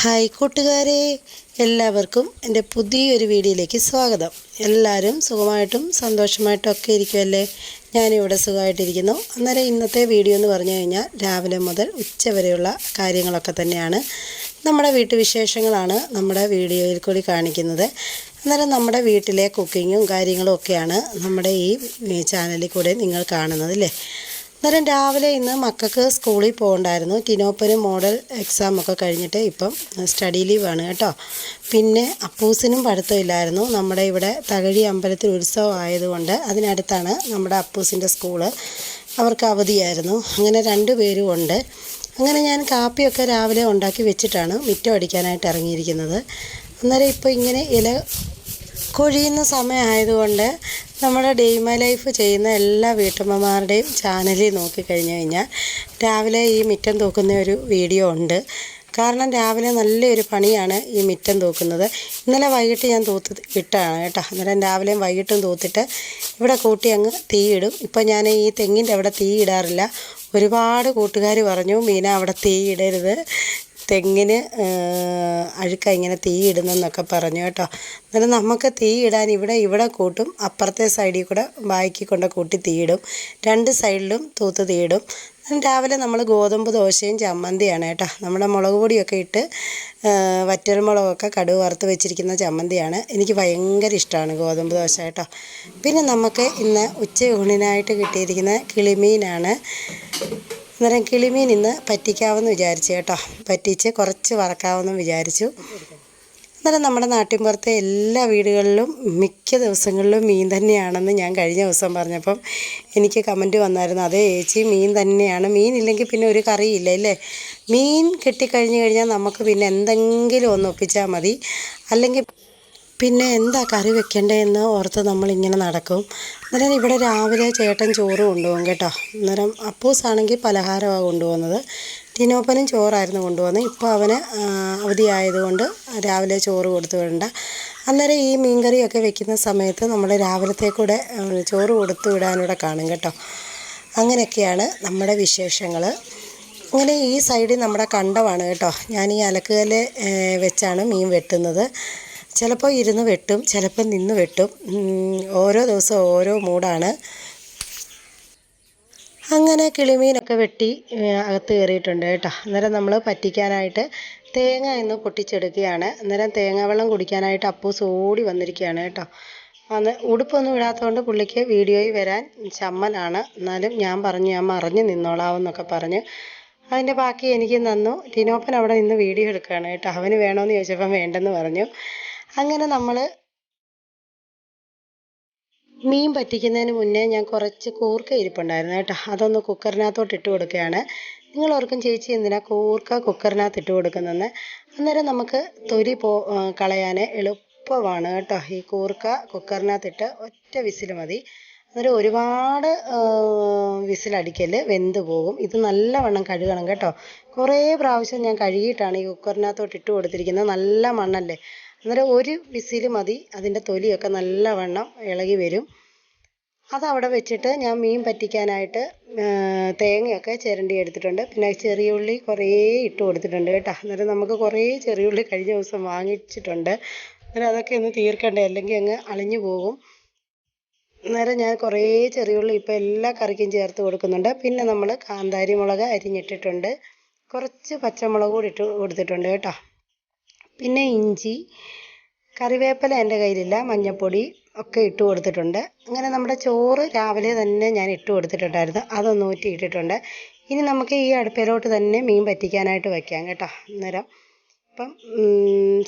Hi കൂട്ടുകാരെ എല്ലാവർക്കും എന്റെ പുതിയൊരു വീഡിയോയിലേക്ക് സ്വാഗതം. എല്ലാവരും സുഖമായിട്ടും സന്തോഷമായിട്ടും ഒക്കെ ഇരിക്കുമല്ലേ ഞാനിവിടെ സുഖമായിട്ടിരിക്കുന്നു. അന്നേരം ഇന്നത്തെ വീഡിയോ എന്ന് പറഞ്ഞു കഴിഞ്ഞാൽ രാവിലെ മുതൽ ഉച്ച വരെയുള്ള കാര്യങ്ങളൊക്കെ തന്നെയാണ്. നമ്മുടെ വീട്ടുവിശേഷങ്ങളാണ് നമ്മുടെ വീഡിയോയിൽ കൂടി കാണിക്കുന്നത്. അന്നേരം നമ്മുടെ വീട്ടിലെ കുക്കിങ്ങും കാര്യങ്ങളും ഒക്കെയാണ് നമ്മുടെ ഈ ചാനലിൽ കൂടെ നിങ്ങൾ കാണുന്നത് അല്ലേ? അന്നേരം രാവിലെ ഇന്ന് മക്കൾക്ക് സ്കൂളിൽ പോകണ്ടായിരുന്നു. ടിനോപ്പന് മോഡൽ എക്സാം ഒക്കെ കഴിഞ്ഞിട്ട് ഇപ്പം സ്റ്റഡി ലീവ് ആണ് കേട്ടോ. പിന്നെ അപ്പൂസിനും പഠിത്തമില്ലായിരുന്നു. നമ്മുടെ ഇവിടെ തകഴി അമ്പലത്തിൽ ഉത്സവം ആയതുകൊണ്ട് അതിനടുത്താണ് നമ്മുടെ അപ്പൂസിന്റെ സ്കൂൾ അവർക്ക് അവധിയായിരുന്നു. അങ്ങനെ രണ്ടു പേരും ഉണ്ട്. അങ്ങനെ ഞാൻ കാപ്പിയൊക്കെ രാവിലെ ഉണ്ടാക്കി വെച്ചിട്ടാണ് മിറ്റം അടിക്കാനായിട്ട് ഇറങ്ങിയിരിക്കുന്നത്. അന്നേരം ഇപ്പോൾ ഇങ്ങനെ ഇല കൊഴിയുന്ന സമയമായതുകൊണ്ട് നമ്മുടെ ഡെയ്മ ലൈഫ് ചെയ്യുന്ന എല്ലാ വീട്ടമ്മമാരുടെയും ചാനലിൽ നോക്കിക്കഴിഞ്ഞു കഴിഞ്ഞാൽ രാവിലെ ഈ മിറ്റം തൂക്കുന്ന ഒരു വീഡിയോ ഉണ്ട്. കാരണം രാവിലെ നല്ലൊരു പണിയാണ് ഈ മിറ്റം തൂക്കുന്നത്. ഇന്നലെ വൈകിട്ട് ഞാൻ തൂത്ത് ഇട്ടാണ് കേട്ടോ. അന്നേരം രാവിലെയും വൈകിട്ടും തൂത്തിട്ട് ഇവിടെ കൂട്ടി അങ്ങ് തീയിടും ഇപ്പം ഞാൻ ഈ തെങ്ങിന്റെ അവിടെ തീ ഇടാറില്ല. ഒരുപാട് കൂട്ടുകാർ പറഞ്ഞു മീന അവിടെ തീ ഇടരുത്. തെങ്ങിന് അഴുക്ക ഇങ്ങനെ തീ ഇടുന്നെന്നൊക്കെ പറഞ്ഞു കേട്ടോ. എന്നാലും നമുക്ക് തീ ഇടാൻ ഇവിടെ ഇവിടെ കൂട്ടും. അപ്പുറത്തെ സൈഡിൽ കൂടെ ബാക്കി കൊണ്ട് കൂട്ടി തീയിടും രണ്ട് സൈഡിലും തൂത്ത് തീയിടും രാവിലെ നമ്മൾ ഗോതമ്പ് ദോശയും ചമ്മന്തിയാണ് കേട്ടോ. നമ്മുടെ മുളക് പൊടിയൊക്കെ ഇട്ട് വറ്റൽമുളകൊക്കെ കടുവ് വറുത്ത് വെച്ചിരിക്കുന്ന ചമ്മന്തിയാണ്. എനിക്ക് ഭയങ്കര ഇഷ്ടമാണ് ഗോതമ്പ് ദോശ കേട്ടോ. പിന്നെ നമുക്ക് ഇന്ന് ഉച്ചയൂണിനായിട്ട് കിട്ടിയിരിക്കുന്ന കിളിമീനാണ്. അന്നേരം കിളിമീൻ ഇന്ന് പറ്റിക്കാമെന്ന് വിചാരിച്ചു കേട്ടോ. പറ്റിച്ച് കുറച്ച് വറക്കാമെന്ന് വിചാരിച്ചു. അന്നേരം നമ്മുടെ നാട്ടിൻപുറത്തെ എല്ലാ വീടുകളിലും മിക്ക ദിവസങ്ങളിലും മീൻ തന്നെയാണെന്ന് ഞാൻ കഴിഞ്ഞ ദിവസം പറഞ്ഞപ്പം എനിക്ക് കമന്റ് വന്നായിരുന്നു. അതേ ചേച്ചി മീൻ തന്നെയാണ്. മീൻ ഇല്ലെങ്കിൽ പിന്നെ ഒരു കറിയില്ല അല്ലേ? മീൻ കിട്ടിക്കഴിഞ്ഞ് കഴിഞ്ഞാൽ നമുക്ക് പിന്നെ എന്തെങ്കിലും ഒന്ന് ഒപ്പിച്ചാൽ മതി. അല്ലെങ്കിൽ പിന്നെ എന്താ കറി വെക്കേണ്ടതെന്ന് ഓർത്ത് നമ്മളിങ്ങനെ നടക്കും. അന്നേരം ഇവിടെ രാവിലെ ചേട്ടൻ ചോറ് കൊണ്ടുപോകും കേട്ടോ. അന്നേരം അപ്പൂസാണെങ്കിൽ പലഹാരമാണ് കൊണ്ടുപോകുന്നത്. ടിനോപ്പനും ചോറായിരുന്നു കൊണ്ടുപോകുന്നത്. ഇപ്പോൾ അവന് അവധിയായതുകൊണ്ട് രാവിലെ ചോറ് കൊടുത്തു വിടണ്ട. അന്നേരം ഈ മീൻകറിയൊക്കെ വെക്കുന്ന സമയത്ത് നമ്മൾ രാവിലത്തെ കൂടെ ചോറ് കൊടുത്തു വിടാനൂടെ കാണും കേട്ടോ. അങ്ങനെയൊക്കെയാണ് നമ്മുടെ വിശേഷങ്ങൾ. അങ്ങനെ ഈ സൈഡിൽ നമ്മുടെ കണ്ടമാണ് കേട്ടോ. ഞാൻ ഈ അലക്കുകല്ല് വെച്ചാണ് മീൻ വെട്ടുന്നത്. ചിലപ്പോൾ ഇരുന്ന് വെട്ടും ചിലപ്പോൾ നിന്ന് വെട്ടും. ഓരോ ദിവസവും ഓരോ മൂടാണ് അങ്ങനെ കിളിമീനൊക്കെ വെട്ടി അകത്ത് കയറിയിട്ടുണ്ട് കേട്ടോ. അന്നേരം നമ്മൾ പറ്റിക്കാനായിട്ട് തേങ്ങ ഇന്ന് പൊട്ടിച്ചെടുക്കുകയാണ്. അന്നേരം തേങ്ങ വെള്ളം കുടിക്കാനായിട്ട് അപ്പൂസ് ഓടി വന്നിരിക്കുകയാണ് കേട്ടോ. അന്ന് ഉടുപ്പൊന്നും ഇടാത്തതുകൊണ്ട് പുള്ളിക്ക് വീഡിയോയിൽ വരാൻ ചമ്മലാണ് എന്നാലും ഞാൻ പറഞ്ഞു ഞാൻ മറിഞ്ഞു നിന്നോളാവെന്നൊക്കെ പറഞ്ഞ്. അതിന്റെ ബാക്കി എനിക്ക് തന്നു. ടിനോപ്പൻ അവിടെ നിന്ന് വീഡിയോ എടുക്കുകയാണ് കേട്ടോ. അവന് വേണമെന്ന് ചോദിച്ചപ്പം വേണ്ടെന്ന് പറഞ്ഞു. അങ്ങനെ നമ്മൾ മീൻ പറ്റിക്കുന്നതിന് മുന്നേ ഞാൻ കുറച്ച് കൂർക്ക ഇരിപ്പുണ്ടായിരുന്നു കേട്ടോ. അതൊന്ന് കുക്കറിനകത്തോട്ട് ഇട്ട് കൊടുക്കുകയാണ്. നിങ്ങൾ ഓർക്കും ചേച്ചി എന്തിനാ കൂർക്ക കുക്കറിനകത്ത് ഇട്ട് കൊടുക്കുന്നതെന്ന്? അന്നേരം നമുക്ക് തൊലി പോ കളയാൻ എളുപ്പമാണ് കേട്ടോ. ഈ കൂർക്ക കുക്കറിനകത്തിട്ട് ഒറ്റ വിസിൽ മതി. അന്നേരം ഒരുപാട് വിസിലടിക്കൽ വെന്ത് പോകും. ഇത് നല്ലവണ്ണം കഴുകണം കേട്ടോ. കുറേ പ്രാവശ്യം ഞാൻ കഴുകിയിട്ടാണ് ഈ കുക്കറിനകത്തോട്ട് ഇട്ട് കൊടുത്തിരിക്കുന്നത്. നല്ല മണ്ണല്ലേ? അന്നേരം ഒരു വിസിൽ മതി അതിന്റെ തൊലിയൊക്കെ നല്ലവണ്ണം ഇളകി വരും. അതവിടെ വെച്ചിട്ട് ഞാൻ മീൻ പറ്റിക്കാനായിട്ട് തേങ്ങയൊക്കെ ചിരണ്ടി എടുത്തിട്ടുണ്ട്. പിന്നെ ചെറിയ ഉള്ളി കുറേ ഇട്ട് കൊടുത്തിട്ടുണ്ട് കേട്ടോ. അന്നേരം നമുക്ക് കുറേ ചെറിയ ഉള്ളി കഴിഞ്ഞ ദിവസം വാങ്ങിച്ചിട്ടുണ്ട്. അന്നേരം അതൊക്കെ ഒന്ന് തീർക്കണ്ടേ? അല്ലെങ്കിൽ അങ്ങ് അളിഞ്ഞു പോകും. അന്നേരം ഞാൻ കുറേ ചെറിയുള്ളി ഇപ്പോൾ എല്ലാ കറിക്കും ചേർത്ത് കൊടുക്കുന്നുണ്ട്. പിന്നെ നമ്മൾ കാന്താരി മുളക് അരിഞ്ഞിട്ടിട്ടുണ്ട്. കുറച്ച് പച്ചമുളക് കൂടി ഇട്ട് കൊടുത്തിട്ടുണ്ട് കേട്ടോ. പിന്നെ ഇഞ്ചി കറിവേപ്പില എന്റെ കയ്യിലില്ല മഞ്ഞൾപ്പൊടി ഒക്കെ ഇട്ട് കൊടുത്തിട്ടുണ്ട്. അങ്ങനെ നമ്മുടെ ചോറ് രാവിലെ തന്നെ ഞാൻ ഇട്ട് കൊടുത്തിട്ടുണ്ടായിരുന്നു. അതൊന്ന് ഊറ്റി ഇട്ടിട്ടുണ്ട്. ഇനി നമുക്ക് ഈ അടുപ്പിലോട്ട് തന്നെ മീൻ പറ്റിക്കാനായിട്ട് വെക്കാം കേട്ടോ അന്നേരം. അപ്പം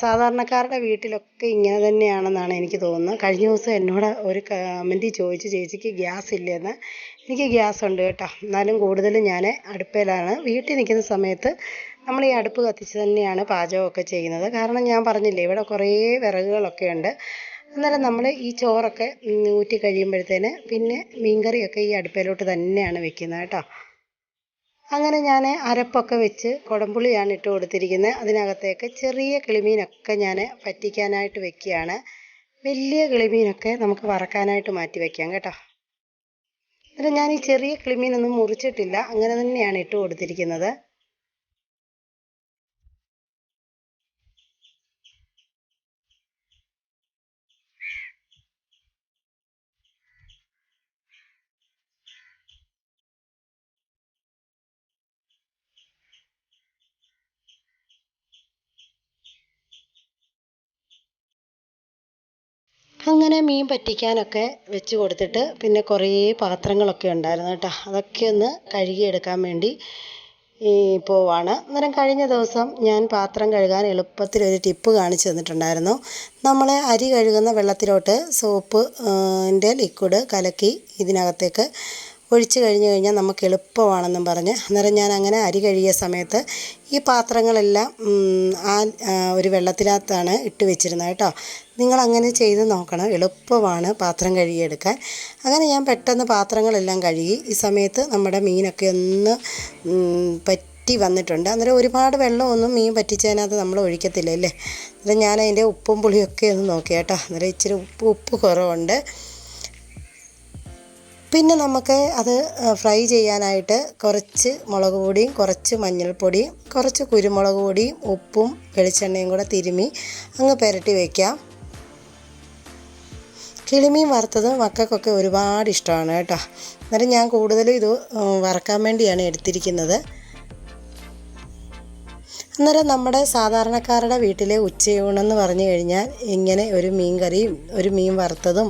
സാധാരണക്കാരുടെ വീട്ടിലൊക്കെ ഇങ്ങനെ തന്നെയാണെന്നാണ് എനിക്ക് തോന്നുന്നത്. കഴിഞ്ഞ ദിവസം എന്നോട് ഒരു കമന്റിൽ ചോദിച്ചു ചേച്ചിക്ക് ഗ്യാസ് ഇല്ലെന്ന്. എനിക്ക് ഗ്യാസ് ഉണ്ട് കേട്ടോ. എന്നാലും കൂടുതലും ഞാൻ അടുപ്പിലാണ് വീട്ടിൽ നിൽക്കുന്ന സമയത്ത് നമ്മൾ ഈ അടുപ്പ് കത്തിച്ച് തന്നെയാണ് പാചകമൊക്കെ ചെയ്യുന്നത്. കാരണം ഞാൻ പറഞ്ഞില്ലേ ഇവിടെ കുറേ വിറകുകളൊക്കെ ഉണ്ട്. അന്നേരം നമ്മൾ ഈ ചോറൊക്കെ ഊറ്റി കഴിയുമ്പോഴത്തേന് പിന്നെ മീൻകറിയൊക്കെ ഈ അടുപ്പിലോട്ട് തന്നെയാണ് വെക്കുന്നത് കേട്ടോ. അങ്ങനെ ഞാൻ അരപ്പൊക്കെ വെച്ച് കുടംപുളിയാണ് ഇട്ട് കൊടുത്തിരിക്കുന്നത്. അതിനകത്തേക്ക് ചെറിയ കിളിമീനൊക്കെ ഞാൻ പറ്റിക്കാനായിട്ട് വെക്കുകയാണ്. വലിയ കിളിമീനൊക്കെ നമുക്ക് വറക്കാനായിട്ട് മാറ്റി വയ്ക്കാം കേട്ടോ. എന്നിട്ട് ഞാൻ ഈ ചെറിയ കിളിമീനൊന്നും മുറിച്ചിട്ടില്ല. അങ്ങനെ തന്നെയാണ് ഇട്ട് കൊടുത്തിരിക്കുന്നത്. അങ്ങനെ മീൻ പറ്റിക്കാനൊക്കെ വെച്ച് കൊടുത്തിട്ട് പിന്നെ കുറേ പാത്രങ്ങളൊക്കെ ഉണ്ടായിരുന്നു കേട്ടോ. അതൊക്കെ ഒന്ന് കഴുകിയെടുക്കാൻ വേണ്ടി പോവാണ്. അന്നേരം കഴിഞ്ഞ ദിവസം ഞാൻ പാത്രം കഴുകാൻ എളുപ്പത്തിൽ ഒരു ടിപ്പ് കാണിച്ചു തന്നിട്ടുണ്ടായിരുന്നു. നമ്മൾ അരി കഴുകുന്ന വെള്ളത്തിലോട്ട് സോപ്പ് ന്റെ ലിക്വിഡ് കലക്കി ഇതിനകത്തേക്ക് ഒഴിച്ച് കഴിഞ്ഞ് കഴിഞ്ഞാൽ നമുക്ക് എളുപ്പമാണെന്നും പറഞ്ഞ് അന്നേരം ഞാൻ അങ്ങനെ അരി കഴുകിയ സമയത്ത് ഈ പാത്രങ്ങളെല്ലാം ആ ഒരു വെള്ളത്തിനകത്താണ് ഇട്ട് വെച്ചിരുന്നത് കേട്ടോ. നിങ്ങൾ അങ്ങനെ ചെയ്ത് നോക്കണം. എളുപ്പമാണ് പാത്രം കഴുകിയെടുക്കാൻ. അങ്ങനെ ഞാൻ പെട്ടെന്ന് പാത്രങ്ങളെല്ലാം കഴുകി ഈ സമയത്ത് നമ്മുടെ മീനൊക്കെ ഒന്ന് പറ്റി വന്നിട്ടുണ്ട്. അന്നേരം ഒരുപാട് വെള്ളമൊന്നും മീൻ പറ്റിച്ചതിനകത്ത് നമ്മൾ ഒഴിക്കത്തില്ല അല്ലേ? അന്നേരം ഞാൻ അതിന്റെ ഉപ്പും പുളിയൊക്കെ ഒന്ന് നോക്കി കേട്ടോ. അന്നേരം ഇച്ചിരി ഉപ്പ് ഉപ്പ് കുറവുണ്ട്. പിന്നെ നമുക്ക് അത് ഫ്രൈ ചെയ്യാനായിട്ട് കുറച്ച് മുളക് പൊടിയും കുറച്ച് മഞ്ഞൾപ്പൊടിയും കുറച്ച് കുരുമുളക് പൊടിയും ഉപ്പും വെളിച്ചെണ്ണയും കൂടെ തിരുമി അങ്ങ് പുരട്ടി വയ്ക്കാം കിളിമീൻ വറുത്തത് മക്കൾക്കൊക്കെ ഒരുപാട് ഇഷ്ടമാണ് കേട്ടോ. അന്നേരം ഞാൻ കൂടുതലും ഇത് വറക്കാൻ വേണ്ടിയാണ് എടുത്തിരിക്കുന്നത്. അന്നേരം നമ്മുടെ സാധാരണക്കാരുടെ വീട്ടിലെ ഉച്ചയൂണെന്ന് പറഞ്ഞു കഴിഞ്ഞാൽ ഇങ്ങനെ ഒരു മീൻ കറിയും ഒരു മീൻ വറുത്തതും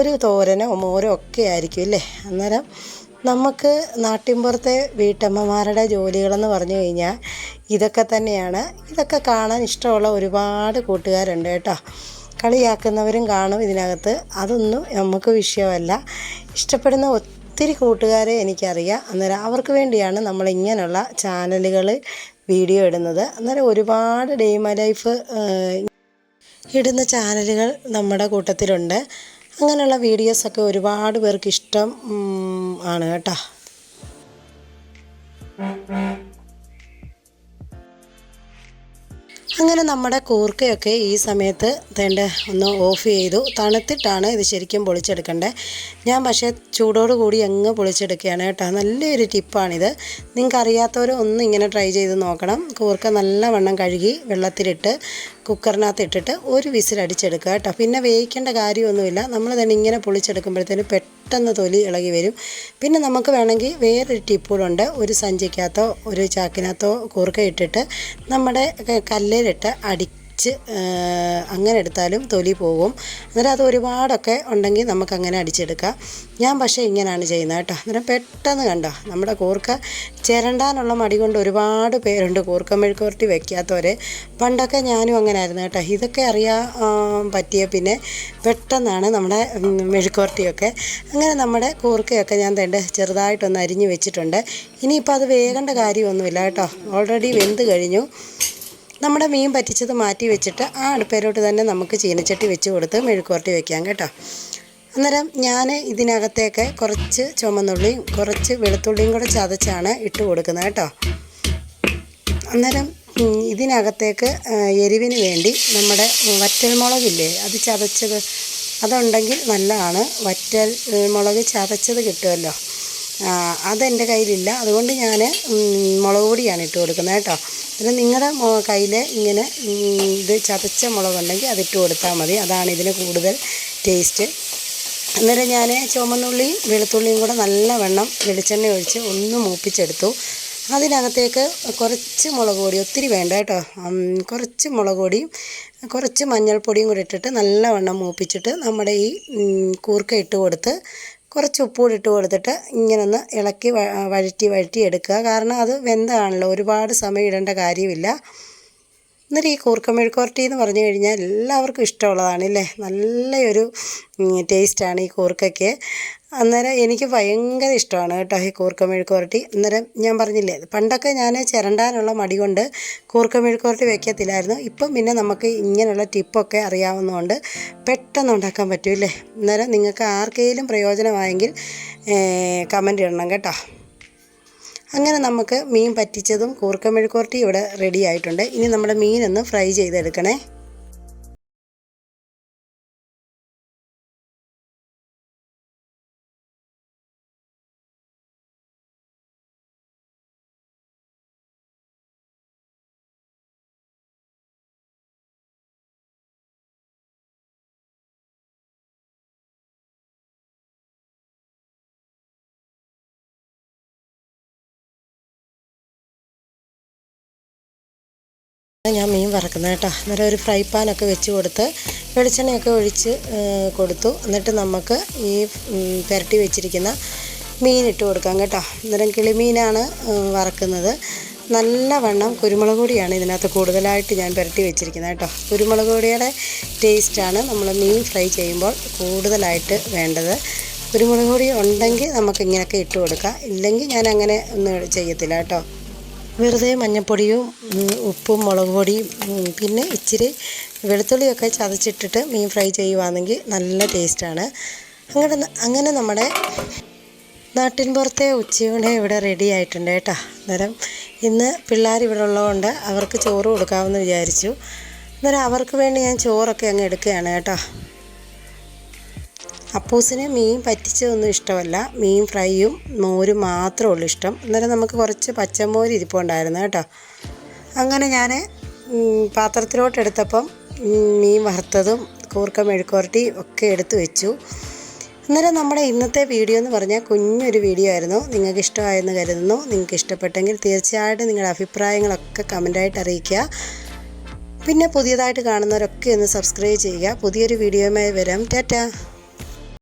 ഒരു തോരനോ മോരോ ഒക്കെ ആയിരിക്കും അല്ലേ? അന്നേരം നമുക്ക് നാട്ടിൻപുറത്തെ വീട്ടമ്മമാരുടെ ജോലികളെന്ന് പറഞ്ഞു കഴിഞ്ഞാൽ ഇതൊക്കെ തന്നെയാണ്. ഇതൊക്കെ കാണാൻ ഇഷ്ടമുള്ള ഒരുപാട് കൂട്ടുകാരുണ്ട് കേട്ടോ. കളിയാക്കുന്നവരും കാണും ഇതിനകത്ത്. അതൊന്നും നമുക്ക് വിഷയമല്ല. ഇഷ്ടപ്പെടുന്ന ഒത്തിരി കൂട്ടുകാരെ എനിക്കറിയാം. അന്നേരം അവർക്ക് വേണ്ടിയാണ് നമ്മൾ ഇങ്ങനെയുള്ള ചാനലുകൾ വീഡിയോ ഇടുന്നത്. അന്നേരം ഒരുപാട് ഡേ മൈ ലൈഫ് ഇടുന്ന ചാനലുകൾ നമ്മുടെ കൂട്ടത്തിലുണ്ട്. അങ്ങനെയുള്ള വീഡിയോസൊക്കെ ഒരുപാട് പേർക്ക് ഇഷ്ടം ആണ് കേട്ടോ. അങ്ങനെ നമ്മുടെ കൂർക്കയൊക്കെ ഈ സമയത്ത് തേണ്ട ഒന്ന് ഓഫ് ചെയ്തു. തണുത്തിട്ടാണ് ഇത് ശരിക്കും പൊളിച്ചെടുക്കേണ്ടത് ഞാൻ പക്ഷേ ചൂടോട് കൂടി അങ്ങ് പൊളിച്ചെടുക്കുകയാണ് കേട്ടോ. നല്ലൊരു ടിപ്പാണിത്. നിങ്ങൾക്ക് അറിയാത്തവർ ഒന്ന് ഇങ്ങനെ ട്രൈ ചെയ്ത് നോക്കണം. കൂർക്ക നല്ലവണ്ണം കഴുകി വെള്ളത്തിലിട്ട് കുക്കറിനകത്ത് ഇട്ടിട്ട് ഒരു വിസിൽ അടിച്ചെടുക്കുക കേട്ടോ. പിന്നെ വേവിക്കേണ്ട കാര്യമൊന്നുമില്ല. നമ്മൾ തന്നെ ഇങ്ങനെ പൊളിച്ചെടുക്കുമ്പോഴത്തേന് പെട്ടെന്ന് തൊലി ഇളകി വരും. പിന്നെ നമുക്ക് വേണമെങ്കിൽ വേറൊരു ഉണ്ട് ഒരു സഞ്ചിക്കകത്തോ ഒരു ചാക്കിനകത്തോ കൂർക്ക ഇട്ടിട്ട് നമ്മുടെ കല്ലിലിട്ട് കല്ലിലിട്ട് അടിച്ച് അങ്ങനെ എടുത്താലും തൊലി പോകും. അന്നേരം അത് ഒരുപാടൊക്കെ ഉണ്ടെങ്കിൽ നമുക്കങ്ങനെ അടിച്ചെടുക്കാം. ഞാൻ പക്ഷേ ഇങ്ങനെയാണ് ചെയ്യുന്നത് കേട്ടോ. അന്നേരം പെട്ടെന്ന് കണ്ടോ നമ്മുടെ കൂർക്ക ചിരണ്ടാനുള്ള മടി കൊണ്ട് ഒരുപാട് പേരുണ്ട്. കൂർക്ക മെഴുക്കുവരട്ടി വെക്കാത്തവരെ. പണ്ടൊക്കെ ഞാനും അങ്ങനെ ആയിരുന്നു കേട്ടോ. ഇതൊക്കെ അറിയാൻ പറ്റിയ പിന്നെ പെട്ടെന്നാണ് നമ്മുടെ മെഴുക്കുവരട്ടിയൊക്കെ അങ്ങനെ നമ്മുടെ കൂർക്കയൊക്കെ ഞാൻ തേണ്ട ചെറുതായിട്ടൊന്ന് അരിഞ്ഞ് വെച്ചിട്ടുണ്ട്. ഇനിയിപ്പോൾ അത് വേകേണ്ട കാര്യമൊന്നുമില്ല കേട്ടോ. ഓൾറെഡി വെന്ത് കഴിഞ്ഞു. നമ്മുടെ മീൻ പറ്റിച്ചത് മാറ്റി വെച്ചിട്ട് ആ അടുപ്പേരോട്ട് തന്നെ നമുക്ക് ചീനച്ചട്ടി വെച്ച് കൊടുത്ത് മെഴുക്കുവരട്ടി വെക്കാം കേട്ടോ. അന്നേരം ഞാൻ ഇതിനകത്തേക്ക് കുറച്ച് ചുമന്നുള്ളിയും കുറച്ച് വെളുത്തുള്ളിയും കൂടെ ചതച്ചാണ് ഇട്ട് കൊടുക്കുന്നത് കേട്ടോ. അന്നേരം ഇതിനകത്തേക്ക് എരിവിന് വേണ്ടി നമ്മുടെ വറ്റൽമുളകില്ലേ അത് ചതച്ചത് അതുണ്ടെങ്കിൽ നല്ലതാണ്. വറ്റൽ മുളക് ചതച്ചത് കിട്ടുമല്ലോ. അതെന്റെ കയ്യിലില്ല. അതുകൊണ്ട് ഞാൻ മുളക് പൊടിയാണ് ഇട്ട് കൊടുക്കുന്നത് കേട്ടോ. പിന്നെ നിങ്ങളുടെ കയ്യിൽ ഇങ്ങനെ ഇത് ചതച്ച മുളകുണ്ടെങ്കിൽ അതിട്ട് കൊടുത്താൽ മതി. അതാണ് ഇതിന് കൂടുതൽ ടേസ്റ്റ്. അന്നേരം ഞാൻ ചുമന്നുള്ളിയും വെളുത്തുള്ളിയും കൂടെ നല്ലവണ്ണം വെളിച്ചെണ്ണ ഒഴിച്ച് ഒന്ന് മൂപ്പിച്ചെടുത്തു. അതിനകത്തേക്ക് കുറച്ച് മുളക് പൊടി ഒത്തിരി വേണ്ട കേട്ടോ. കുറച്ച് മുളക് പൊടിയും കുറച്ച് മഞ്ഞൾപ്പൊടിയും കൂടി ഇട്ടിട്ട് നല്ലവണ്ണം മൂപ്പിച്ചിട്ട് നമ്മുടെ ഈ കൂർക്ക ഇട്ട് കൊടുത്ത് കുറച്ച് ഉപ്പുകൂടി ഇട്ട് കൊടുത്തിട്ട് ഇങ്ങനൊന്ന് ഇളക്കി വഴറ്റി വഴറ്റി എടുക്കുക. കാരണം അത് വെന്താണല്ലോ. ഒരുപാട് സമയം ഇടേണ്ട കാര്യമില്ല. എന്നിട്ട് ഈ കൂർക്ക മെഴുക്കുവരട്ടി എന്ന് പറഞ്ഞു കഴിഞ്ഞാൽ എല്ലാവർക്കും ഇഷ്ടമുള്ളതാണ് അല്ലേ? നല്ലൊരു ടേസ്റ്റാണ് ഈ കൂർക്കയ്ക്ക്. അന്നേരം എനിക്ക് ഭയങ്കര ഇഷ്ടമാണ് കേട്ടോ ഈ കൂർക്ക മെഴുക്കുവരട്ടി അന്നേരം ഞാൻ പറഞ്ഞില്ലേ പണ്ടൊക്കെ ഞാൻ ചിരണ്ടാനുള്ള മടി കൊണ്ട് കൂർക്ക മെഴുക്കുവരട്ടി വെക്കത്തില്ലായിരുന്നു. ഇപ്പം പിന്നെ നമുക്ക് ഇങ്ങനെയുള്ള ടിപ്പൊക്കെ അറിയാവുന്നതുകൊണ്ട് പെട്ടെന്ന് ഉണ്ടാക്കാൻ പറ്റുമല്ലേ അന്നേരം നിങ്ങൾക്ക് ആർക്കെങ്കിലും പ്രയോജനമായെങ്കിൽ കമന്റ് ഇടണം കേട്ടോ. അങ്ങനെ നമുക്ക് മീൻ പറ്റിച്ചതും കൂർക്ക മെഴുക്കുവരട്ടി ഇവിടെ റെഡി ആയിട്ടുണ്ട്. ഇനി നമ്മുടെ മീനൊന്ന് ഫ്രൈ ചെയ്തെടുക്കണേ. വറക്കുന്നത് കേട്ടോ. അന്നേരം ഒരു ഫ്രൈ പാനൊക്കെ വെച്ച് കൊടുത്ത് വെളിച്ചെണ്ണയൊക്കെ ഒഴിച്ച് കൊടുത്തു. എന്നിട്ട് നമുക്ക് ഈ പുരട്ടി വെച്ചിരിക്കുന്ന മീൻ ഇട്ട് കൊടുക്കാം കേട്ടോ. അന്നേരം കിളിമീനാണ് വറക്കുന്നത്. നല്ലവണ്ണം കുരുമുളക് പൊടിയാണ് ഇതിനകത്ത് കൂടുതലായിട്ട് ഞാൻ പുരട്ടി വെച്ചിരിക്കുന്നത് കേട്ടോ. കുരുമുളക് പൊടിയുടെ ടേസ്റ്റാണ് നമ്മൾ മീൻ ഫ്രൈ ചെയ്യുമ്പോൾ കൂടുതലായിട്ട് വേണ്ടത്. കുരുമുളക് പൊടി ഉണ്ടെങ്കിൽ നമുക്ക് ഇങ്ങനെയൊക്കെ ഇട്ട് കൊടുക്കാം. ഇല്ലെങ്കിൽ ഞാൻ അങ്ങനെ ഒന്നും ചെയ്യത്തില്ല കേട്ടോ. വെറുതെ മഞ്ഞൾപ്പൊടിയും ഉപ്പും മുളക് പൊടിയും പിന്നെ ഇച്ചിരി വെളുത്തുള്ളിയൊക്കെ ചതച്ചിട്ടിട്ട് മീൻ ഫ്രൈ ചെയ്യുവാണെങ്കിൽ നല്ല ടേസ്റ്റാണ്. അങ്ങനെ അങ്ങനെ നമ്മുടെ നാട്ടിൻ പുറത്തെ ഉച്ചയൂണ് ഇവിടെ റെഡി ആയിട്ടുണ്ട് കേട്ടോ. അന്നേരം ഇന്ന് പിള്ളേർ ഇവിടെ ഉള്ളതുകൊണ്ട് അവർക്ക് ചോറ് കൊടുക്കാമെന്ന് വിചാരിച്ചു. അന്നേരം അവർക്ക് വേണ്ടി ഞാൻ ചോറൊക്കെ അങ്ങ് എടുക്കുകയാണ് കേട്ടോ. അപ്പൂസിന് മീൻ പറ്റിച്ചതൊന്നും ഇഷ്ടമല്ല. മീൻ ഫ്രൈയും മോരും മാത്രമേ ഉള്ളൂ ഇഷ്ടം. അന്നേരം നമുക്ക് കുറച്ച് പച്ചമോര് ഇരിപ്പുണ്ടായിരുന്നു കേട്ടോ. അങ്ങനെ ഞാൻ പാത്രത്തിലോട്ട് എടുത്തപ്പം മീൻ വറുത്തതും കൂർക്ക മെഴുക്കുവരട്ടി ഒക്കെ എടുത്തു വെച്ചു. അന്നേരം നമ്മുടെ ഇന്നത്തെ വീഡിയോ എന്ന് പറഞ്ഞാൽ കുഞ്ഞൊരു വീഡിയോ ആയിരുന്നു. നിങ്ങൾക്ക് ഇഷ്ടമായെന്ന് കരുതുന്നു. നിങ്ങൾക്ക് ഇഷ്ടപ്പെട്ടെങ്കിൽ തീർച്ചയായിട്ടും നിങ്ങളുടെ അഭിപ്രായങ്ങളൊക്കെ കമന്റായിട്ട് അറിയിക്കുക. പിന്നെ പുതിയതായിട്ട് കാണുന്നവരൊക്കെ ഒന്ന് സബ്സ്ക്രൈബ് ചെയ്യുക. പുതിയൊരു വീഡിയോയുമായി വരാം. ടാറ്റാ.